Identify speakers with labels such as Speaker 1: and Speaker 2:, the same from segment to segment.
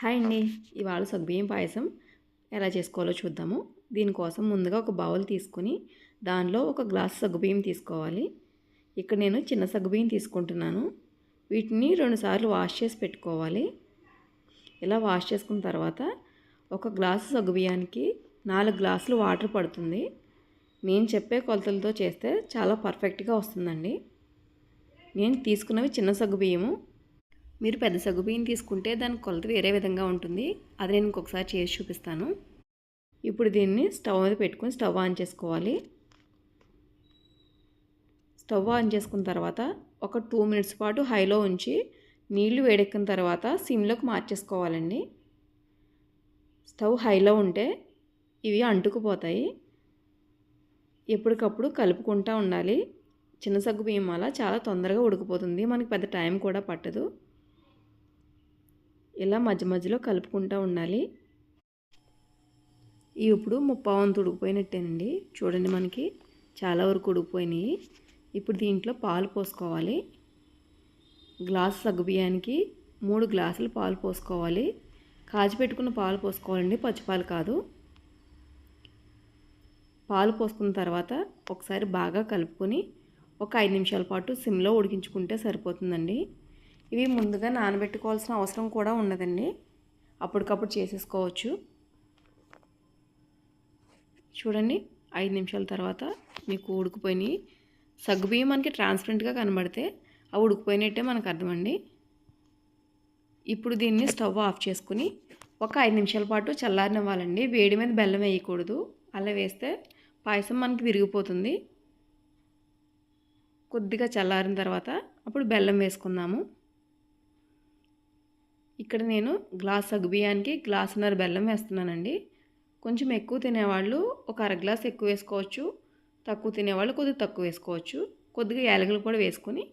Speaker 1: Hi అండి. ఇవాళ సగ్గుబియ్యం పాయసం ఎలా చేసుకోవాలో చూద్దాము. దీనికోసం ముందుగా ఒక బౌల్ తీసుకుని దానిలో ఒక గ్లాస్ సగ్గుబియ్యం తీసుకోవాలి. ఇక్కడ నేను చిన్న సగ్గుబియ్యం తీసుకుంటున్నాను. వీటిని రెండుసార్లు వాష్ చేసి పెట్టుకోవాలి. ఇలా వాష్ చేసుకున్న తర్వాత ఒక గ్లాసు సగ్గుబియ్యానికి నాలుగు గ్లాసులు వాటర్ పడుతుంది. నేను చెప్పే కొలతలతో చేస్తే చాలా పర్ఫెక్ట్గా వస్తుందండి. నేను తీసుకున్నవి చిన్న సగ్గుబియ్యము. మీరు పెద్ద సగ్గు బియ్యం తీసుకుంటే దాని కొలత వేరే విధంగా ఉంటుంది. అది నేను ఇంకొకసారి చేసి చూపిస్తాను. ఇప్పుడు దీన్ని స్టవ్ మీద పెట్టుకుని స్టవ్ ఆన్ చేసుకోవాలి. స్టవ్ ఆన్ చేసుకున్న తర్వాత ఒక టూ మినిట్స్ పాటు హైలో ఉంచి నీళ్ళు వేడెక్కిన తర్వాత సిమ్లోకి మార్చేసుకోవాలండి. స్టవ్ హైలో ఉంటే ఇవి అంటుకుపోతాయి. ఎప్పటికప్పుడు కలుపుకుంటూ ఉండాలి. చిన్న సగ్గు బియ్యం అలా చాలా తొందరగా ఉడికిపోతుంది. మనకి పెద్ద టైం కూడా పట్టదు. ఇలా మధ్య మధ్యలో కలుపుకుంటూ ఉండాలి. ఇవి ఇప్పుడు ముప్పావంతు ఉడికిపోయినట్టేనండి. చూడండి మనకి చాలా వరకు ఉడికిపోయినాయి. ఇప్పుడు దీంట్లో పాలు పోసుకోవాలి. గ్లాసు సగ్గుబియ్యానికి మూడు గ్లాసులు పాలు పోసుకోవాలి. కాచిపెట్టుకున్న పాలు పోసుకోవాలండి. పచ్చిపాలు కాదు. పాలు పోసుకున్న తర్వాత ఒకసారి బాగా కలుపుకొని ఒక ఐదు నిమిషాల పాటు సిమ్లో ఉడికించుకుంటే సరిపోతుందండి. ఇవి ముందుగా నానబెట్టుకోవాల్సిన అవసరం కూడా ఉన్నదండి. అప్పటికప్పుడు చేసేసుకోవచ్చు. చూడండి ఐదు నిమిషాల తర్వాత మీకు ఉడికిపోయినాయి. సగ్గుబియ్యం మనకి ట్రాన్స్పరెంట్గా కనబడితే అవి ఉడికిపోయినట్టే మనకు అర్థమండి. ఇప్పుడు దీన్ని స్టవ్ ఆఫ్ చేసుకుని ఒక ఐదు నిమిషాల పాటు చల్లారనివ్వాలండి. వేడి మీద బెల్లం వేయకూడదు. అలా వేస్తే పాయసం మనకి విరిగిపోతుంది. కొద్దిగా చల్లారిన తర్వాత అప్పుడు బెల్లం వేసుకుందాము. ఇక్కడ నేను గ్లాస్ సగ్గుబియ్యానికి గ్లాసున్నర బెల్లం వేస్తున్నానండి. కొంచెం ఎక్కువ తినేవాళ్ళు ఒక అర గ్లాస్ ఎక్కువ వేసుకోవచ్చు. తక్కువ తినేవాళ్ళు కొద్దిగా తక్కువ వేసుకోవచ్చు. కొద్దిగా యాలకులు కూడా వేసుకొని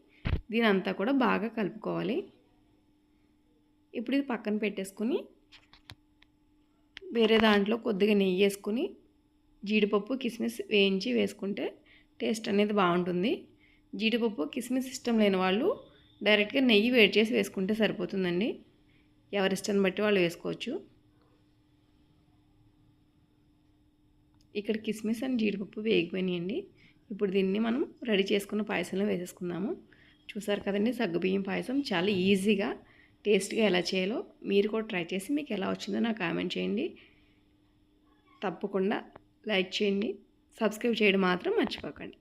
Speaker 1: దీని అంతా కూడా బాగా కలుపుకోవాలి. ఇప్పుడు ఇది పక్కన పెట్టేసుకుని వేరే దాంట్లో కొద్దిగా నెయ్యి వేసుకుని జీడిపప్పు కిస్మిస్ వేయించి వేసుకుంటే టేస్ట్ అనేది బాగుంటుంది. జీడిపప్పు కిస్మిస్ ఇష్టం లేని వాళ్ళు డైరెక్ట్గా నెయ్యి వేడి చేసి వేసుకుంటే సరిపోతుందండి. ఎవరిష్టాన్ని బట్టి వాళ్ళు వేసుకోవచ్చు. ఇక్కడ కిస్మిస్ అండ్ జీడిపప్పు వేగిపోయినాయండి. ఇప్పుడు దీన్ని మనం రెడీ చేసుకున్న పాయసంలో వేసేసుకుందాము. చూసారు కదండి సగ్గుబియ్యం పాయసం చాలా ఈజీగా టేస్ట్గా ఎలా చేయాలో మీరు కూడా ట్రై చేసి మీకు ఎలా వచ్చిందో నాకు కామెంట్ చేయండి. తప్పకుండా లైక్ చేయండి. సబ్స్క్రైబ్ చేయడం మాత్రం మర్చిపోకండి.